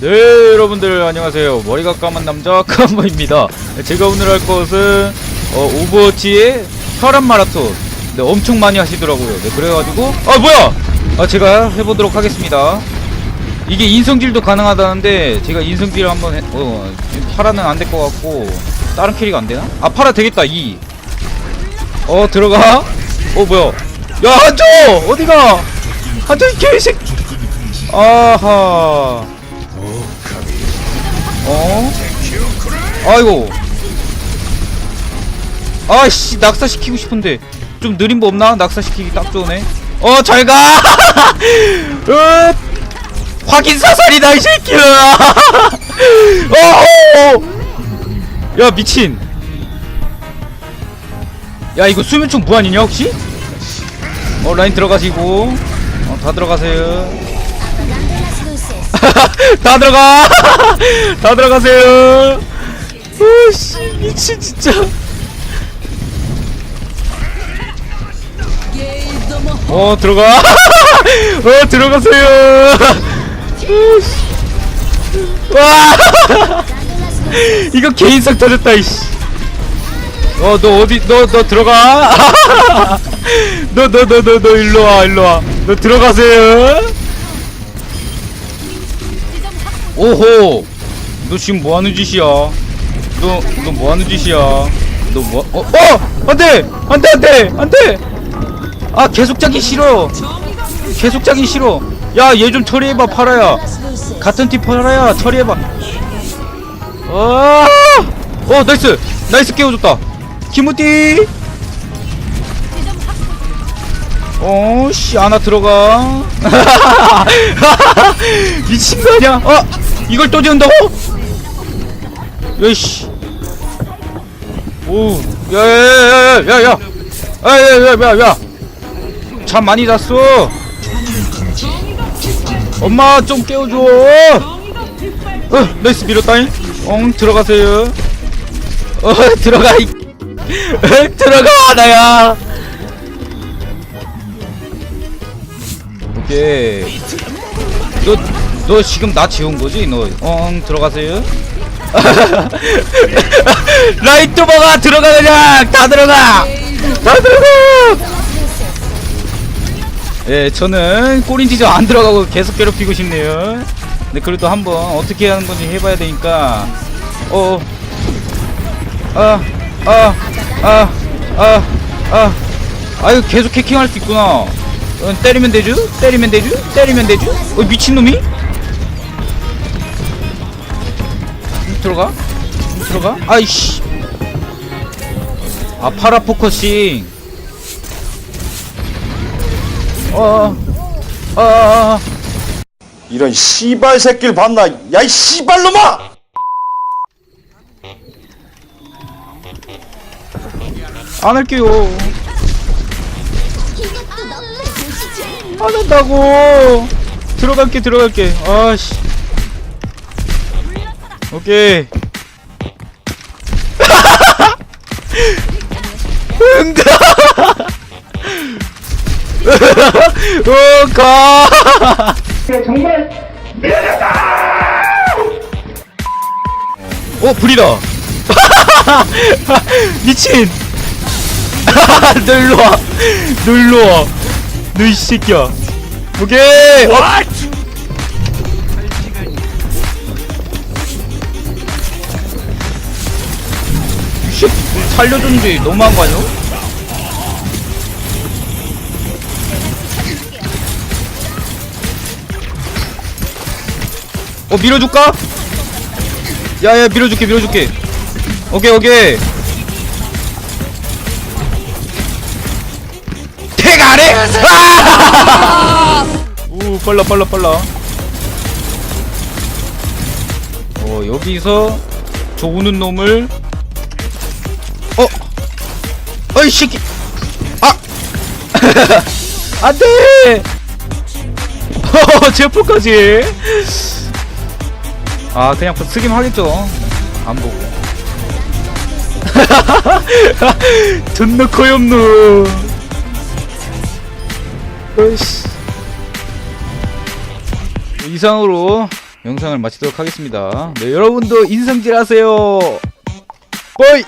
네 여러분들 안녕하세요. 머리가 까만 남자 깜보입니다. 제가 오늘 할 것은 어, 오버워치의 혈압 마라톤. 네 엄청 많이 하시더라고요. 네 그래가지고 아 뭐야! 아 제가 해보도록 하겠습니다. 이게 인성질도 가능하다는데 제가 인성질 한번 해, 어 파라는 안 될 것 같고 다른 캐릭 안 되나? 아 파라 되겠다 2 어 들어가. 어 뭐야? 야 한조 어디가? 한조 이 개새끼! 아하 어? 아이고. 아씨 낙사시키고 싶은데. 좀 느린 법 없나? 낙사시키기 딱 좋네. 어 잘가! 으, 확인 사살이다 이 새끼야! 야 미친. 야 이거 수면총 무한이냐 혹시? 어 라인 들어가시고. 어, 다 들어가세요 다 들어가. 다 들어가세요. 오씨 미친 진짜. 어 들어가. 어 들어가세요. 와. 이거 개인성 터졌다 이씨. 어 너 어디 너 너 들어가. 너 너 너 너 너 일로 와 일로 와 너 들어가세요 오호! 너 지금 뭐하는 짓이야? 너 너 뭐하는 짓이야? 너 뭐 어? 어! 안돼! 안돼 안돼! 안돼! 아 계속 짜기 싫어! 계속 짜기 싫어! 야 얘 좀 처리해봐 파라야. 같은 팀 파라야 처리해봐. 어, 어 나이스! 나이스 깨워줬다. 키무띠! 어씨 하나 들어가. 미친 거 아니야? 어 이걸 또 지운다고? 야이씨. 오 야야야야야야 야야야야야 잠 많이 잤어. 엄마 좀 깨워줘. 어 나이스 밀었다잉. 엉 들어가세요. 어 들어가 이. 어, 들어가 나야. 오케이. 너, 너 지금 나 지운 거지? 너, 엉, 들어가세요. 라이트 버가 들어가, 그냥! 다 들어가! 다 들어가! 예, 저는 꼬린지점 안 들어가고 계속 괴롭히고 싶네요. 근데 그래도 한번 어떻게 하는 건지 해봐야 되니까, 어, 아, 아, 아, 아, 아, 아유, 계속 해킹할 수 있구나. 어, 때리면 되죠? 때리면 되죠? 때리면 되죠? 어, 미친놈이? 들어가? 들어가? 아이씨. 아, 파라 포커싱. 어, 어, 어, 이런 씨발 새끼를 봤나? 야이 씨발놈아! 안 할게요. 안 한다고. 들어갈게, 들어갈게. 아씨. 오케이. 응가. 오, 가. 어, 불이다. 미친. 너 일로 와. 너 일로 와. 너이 새끼야. 오케이. 살려줬는데 너무한 거 아니야? 어 밀어줄까? 야야 밀어줄게 밀어줄게 오케이 오케이 태가래 아! 오 빨라 빨라 빨라 어 여기서 좋은 놈을 어이 새끼 아! 안돼! 어 제포까지. 아 그냥 쓰긴 하겠죠. 안 보고. 존나 코엽노. 어이씨. 이상으로 영상을 마치도록 하겠습니다. 네 여러분도 인성질 하세요. 빠이